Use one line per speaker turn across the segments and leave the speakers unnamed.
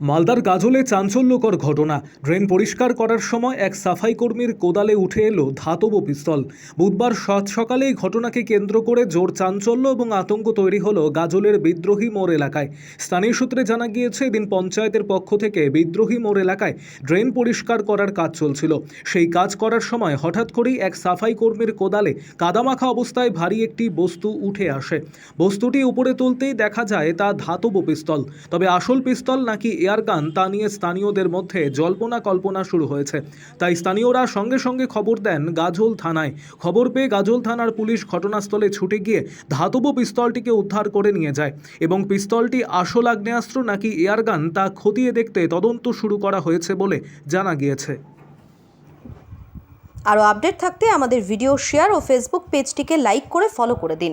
মালদার গাজলে চাঞ্চল্যকর ঘটনা। ড্রেন পরিষ্কার করার সময় এক সাফাই কর্মীর কোদালে উঠে এলো ধাতব পিস্তল। বুধবার সাত সকালে এই ঘটনাকে কেন্দ্র করে জোর চাঞ্চল্য এবং আতঙ্ক তৈরি হলো গাজলের বিদ্রোহী মোড় এলাকায়। স্থানীয় সূত্রে জানা গিয়েছে, এদিন পঞ্চায়েতের পক্ষ থেকে বিদ্রোহী মোড় এলাকায় ড্রেন পরিষ্কার করার কাজ চলছিল। সেই কাজ করার সময় হঠাৎ করেই এক সাফাই কর্মীর কোদালে কাদামাখা অবস্থায় ভারী একটি বস্তু উঠে আসে। বস্তুটি উপরে তুলতেই দেখা যায় তা ধাতব পিস্তল। তবে আসল পিস্তল নাকি এয়ারগান তা নিয়ে স্থানীয়দের মধ্যে জল্পনা কল্পনা শুরু হয়েছে। তাই স্থানীয়রা সঙ্গে সঙ্গে খবর দেন গাজল থানায়। খবর পেয়ে গাজল থানার পুলিশ ঘটনাস্থলে ছুটে গিয়ে ধাতব পিস্তলটিকে উদ্ধার করে নিয়ে যায় এবং পিস্তলটি আসল আগ্নেয়াস্ত্র নাকি এয়ারগান তা খতিয়ে দেখতে তদন্ত শুরু করা হয়েছে বলে জানা গিয়েছে।
আরও আপডেট থাকতে আমাদের ভিডিও শেয়ার ও ফেসবুক পেজটিকে লাইক করে ফলো করে দিন।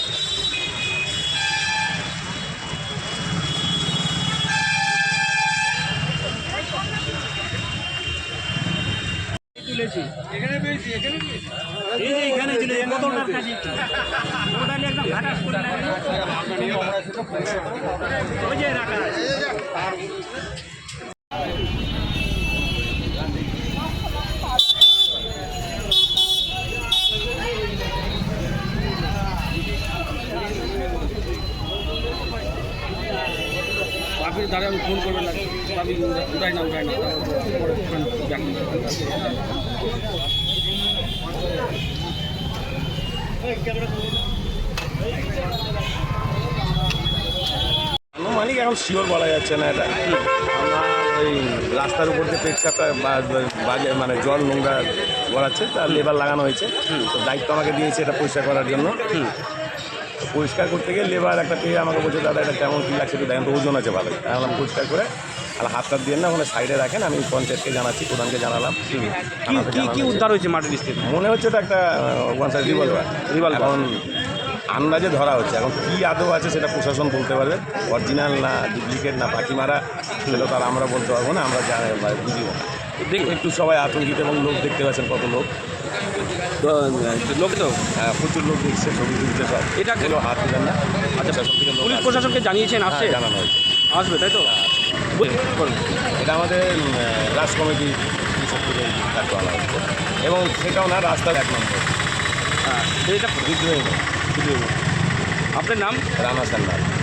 এখানে পেয়েছি এখানে পেয়েছি।
এই যে এখানে ছিল এই মোটরটার কাছে মোটরটা একদম ঘাটাস করে ওই যে রাখা আছে।
আপনি দাঁড়া আমি ফোন করবেন না আমি উঠাই না উঠাই না।
আনুমানিক এখন শিওর বলা যাচ্ছে না এটা। আমরা ওই রাস্তার উপর যে পেটসাপটা বাজে মানে জল নোংরা গড়াচ্ছে তার লেবার লাগানো হয়েছে। তো দায়িত্ব আমাকে দিয়েছে এটা পরিষ্কার করার জন্য। পরিষ্কার করতে গিয়ে লেবার একটা পেয়ে আমাকে বলছে দাদা এটা কেমন কী লাগছে একটু দেখেন তো ওজন আছে ভালো। আমি পরিষ্কার করে আর হাত টাত দিয়ে না ওখানে সাইডে রাখেন আমি পঞ্চায়েতকে জানাচ্ছি প্রধানকে জানালাম।
কি কি উদ্ধার হয়েছে মাটির থেকে
মনে হচ্ছে এটা একটা ওয়ান সাইড রিভলভার
Revolver।
এখন আন্দাজে ধরা হচ্ছে। এখন কী আদৌ আছে সেটা প্রশাসন বলতে পারবে। অরিজিনাল না ডুপ্লিকেট না ফাঁকি মারা সেটা তো আর আমরা বলতে পারব না আমরা জানি বুঝিব না। একটু সবাই আতঙ্কিত এবং লোক দেখতে পাচ্ছেন কত লোক।
লোক তো
হ্যাঁ, প্রচুর লোক দেখছে ছবি তুলছে সব।
এটা-
কেউ হাত দিলেন না। আচ্ছা
পুলিশ প্রশাসনকে জানিয়েছেন আসছে?
হ্যাঁ, জানানো হয়েছে।
আসবে তাই তো? বলুন।
এটা আমাদের রাজ কমিটি আনা এবং সেটাও না রাস্তার এক নম্বর।
হ্যাঁ এটা
বিদ্রোহী। নয়,
আপনার নাম?
রানা সান্নাল